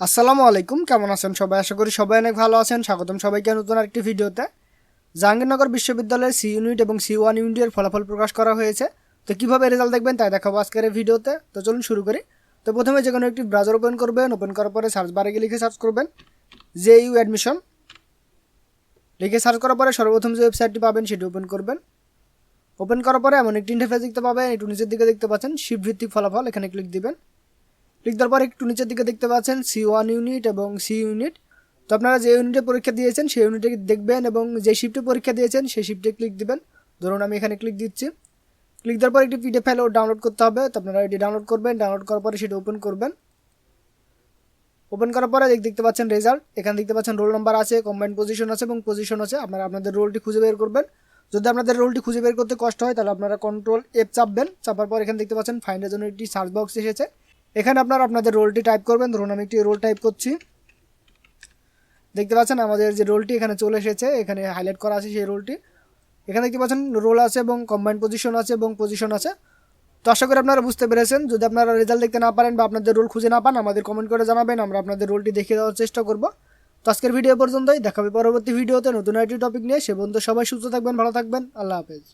আসসালামু আলাইকুম, কেমন আছেন সবাই? আশা করি সবাই অনেক ভালো আছেন। স্বাগতম সবাইকে নতুন আরেকটি ভিডিওতে। জাহাঙ্গীরনগর বিশ্ববিদ্যালয়ের সি ইউনিট এবং সি ওয়ান ইউনিটের ফলাফল প্রকাশ করা হয়েছে। তো কীভাবে রেজাল্ট দেখবেন তাই দেখাবো আজকের এই ভিডিওতে। তো চলুন শুরু করি। তো প্রথমে যে কোনো একটি ব্রাউজার ওপেন করবেন ওপেন করার পরে সার্চ বারে গিয়ে লিখে সার্চ করবেন জে ইউ অ্যাডমিশন লিখে সার্চ করার পরে সর্বপ্রথম যে ওয়েবসাইটটি পাবেন সেটি ওপেন করবেন। ওপেন করার পরে এমন একটি ইন্টারফেস দেখতে পাবেন। একটু নিচের দিকে দেখতে পাচ্ছেন শিফট ভিত্তিক ফলাফল, এখানে ক্লিক দিবেন। দেওয়ার পর একটু নিচের দিকে দেখতে পাচ্ছেন সি ওয়ান ইউনিট এবং সি ইউনিট তো আপনারা যে ইউনিটে পরীক্ষা দিয়েছেন, সেই ইউনিটে দেখবেন এবং যে শিফটে পরীক্ষা দিয়েছেন, সেই শিফটে ক্লিক দিবেন। ধরুন আমি এখানে ক্লিক দিচ্ছি। ক্লিক দেওয়ার পর একটি পিডিএফ ফাইল ডাউনলোড করতে হবে। তো আপনারা এটি ডাউনলোড করবেন। ডাউনলোড করার পরে সেটা ওপেন করবেন। ওপেন করার পরে দেখ- দেখতে পাচ্ছেন রেজাল্ট এখানে দেখতে পাচ্ছেন রোল নাম্বার আছে কম্বাইন্ড পজিশন আছে এবং পজিশন আছে। আপনারা আপনাদের রোলটি খুঁজে বের করবেন। যদি আপনাদের রোলটি খুঁজে বের করতে কষ্ট হয়, তাহলে আপনারা কন্ট্রোল এফ চাপবেন। চাপার পর এখানে দেখতে পাচ্ছেন ফাইন্ডের জন্য একটি সার্চ বক্স এসেছে। এখানে আপনারা আপনাদের রোলটি টাইপ করবেন। ধরুন আমি একটি রোল টাইপ করছি। দেখতে পাচ্ছেন আমাদের যে রোলটি এখানে চলে এসেছে, এখানে হাইলাইট করা আছে সেই রোলটি। এখানে দেখতে পাচ্ছেন রোল আছে এবং কম্বাইন্ড পজিশন আছে এবং পজিশন আছে। তো আশা করি আপনারা বুঝতে পেরেছেন। যদি আপনারা রেজাল্ট দেখতে না পারেন বা আপনাদের রোল খুঁজে না পান, আমাদের কমেন্ট করে জানাবেন। আমরা আপনাদের রোলটি দেখিয়ে দেওয়ার চেষ্টা করব। তো আজকের ভিডিও পর্যন্তই। দেখাবে পরবর্তী ভিডিওতে নতুন একটি টপিক নিয়ে। সে বন্ধু সবাই সুস্থ থাকবেন, ভালো থাকবেন। আল্লাহ হাফেজ।